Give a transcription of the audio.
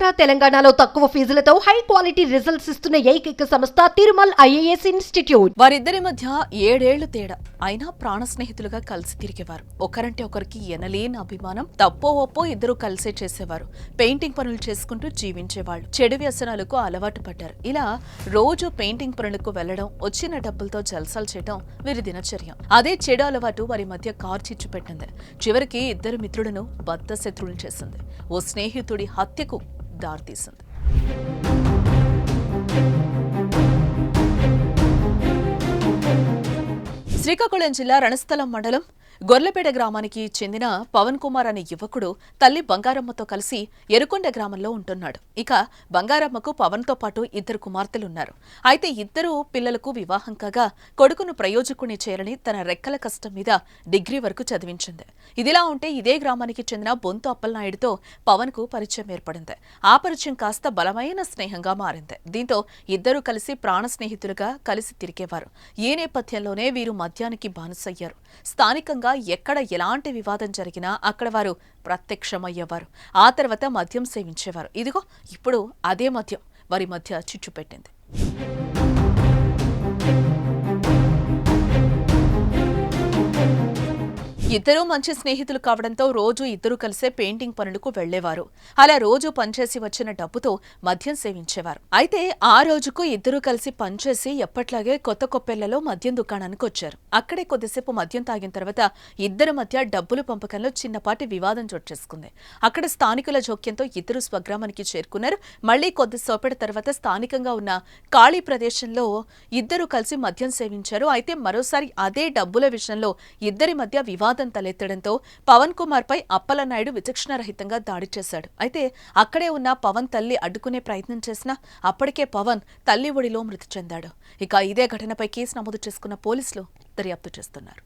ఆంధ్ర తెలంగాణలో తక్కువ ఫీజులతో high quality results ఇస్తున్న ఏకైక సంస్థ తిరుమల్ ఐఏఎస్ ఇన్స్టిట్యూట్. వారిద్దరి మధ్య ఏడేళ్ళు తేడా. అయినా ప్రాణ స్నేహితులుగా కలిసి తిరిగేవారు. ఒకరంటే ఒకరికి ఎనలేని అభిమానం తప్పో ఒప్పో ఇద్దరు కలిసే చేసేవారు. పెయింటింగ్ పనులు చేసుకుంటూ జీవించేవాళ్ళు. చెడు వ్యసనాలకు అలవాటు పడ్డారు. ఇలా రోజు పెయింటింగ్ పనులకు వెళ్ళడం వచ్చిన డబ్బులతో జల్సాలు చేయడం వీరి దినచర్య. అదే చెడు అలవాటు వారి మధ్య కార్చిచ్చు పెట్టింది. చివరికి ఇద్దరు మిత్రులను బద్ద శత్రువులు చేసింది. ఓ స్నేహితుడి హత్యకు దారితీసింది శ్రీకాకుళం జిల్లా రణస్థలం మండలం గొర్లపేట గ్రామానికి చెందిన పవన్ కుమార్ అనే యువకుడు తల్లి బంగారమ్మతో కలిసి ఎరుకొండ గ్రామంలో ఉంటున్నాడు. ఇక బంగారమ్మకు పవన్తో పాటు ఇద్దరు కుమార్తెలున్నారు. అయితే ఇద్దరు పిల్లలకు వివాహం కాగా కొడుకును ప్రయోజకుని చేరని తన రెక్కల కష్టం మీద డిగ్రీ వరకు చదివించింది. ఇదిలా ఉంటే ఇదే గ్రామానికి చెందిన బొంతు అప్పలనాయుడుతో పవన్కు పరిచయం ఏర్పడింది. ఆ పరిచయం కాస్త బలమైన స్నేహంగా మారింది. దీంతో ఇద్దరూ కలిసి ప్రాణ స్నేహితులుగా కలిసి తిరిగేవారు. ఈ నేపథ్యంలోనే వీరు మద్యానికి బానిసయ్యారు. స్థానికంగా ఎక్కడ ఎలాంటి వివాదం జరిగినా అక్కడ వారు ప్రత్యక్షమయ్యేవారు. ఆ తర్వాత మద్యం సేవించేవారు. ఇదిగో ఇప్పుడు అదే మద్యం వారి మధ్య చిచ్చు పెట్టింది. ఇద్దరూ మంచి స్నేహితులు కావడంతో రోజు ఇద్దరు కలిసే పెయింటింగ్ పనులకు వెళ్ళేవారు అలా రోజు పనిచేసి వచ్చిన డబ్బుతో మద్యం సేవించేవారు. అయితే ఆ రోజుకు ఇద్దరూ కలిసి పనిచేసి ఎప్పట్లాగే కొత్త కొప్పెళ్ళలో మద్యం దుకాణానికి వచ్చారు. అక్కడే కొద్దిసేపు మద్యం తాగిన తర్వాత ఇద్దరి మధ్య డబ్బులు పంపకంలో చిన్నపాటి వివాదం చోటు చేసుకుంది. అక్కడ స్థానికుల జోక్యంతో ఇద్దరు స్వగ్రామానికి చేరుకున్నారు. మళ్ళీ కొద్దిసేపటి తర్వాత స్థానికంగా ఉన్న ఖాళీ ప్రదేశంలో ఇద్దరు కలిసి మద్యం సేవించారు. అయితే మరోసారి అదే డబ్బుల విషయంలో ఇద్దరి మధ్య వివాదం తలెత్తడంతో పవన్ కుమార్ పై అప్పలనాయుడు విచక్షణారహితంగా దాడి చేశాడు. అయితే అక్కడే ఉన్న పవన్ తల్లి అడ్డుకునే ప్రయత్నం చేసినా అప్పటికే పవన్ తల్లి ఒడిలో మృతి చెందాడు. ఇక ఇదే ఘటనపై కేసు నమోదు చేసుకున్న పోలీసులు దర్యాప్తు చేస్తున్నారు.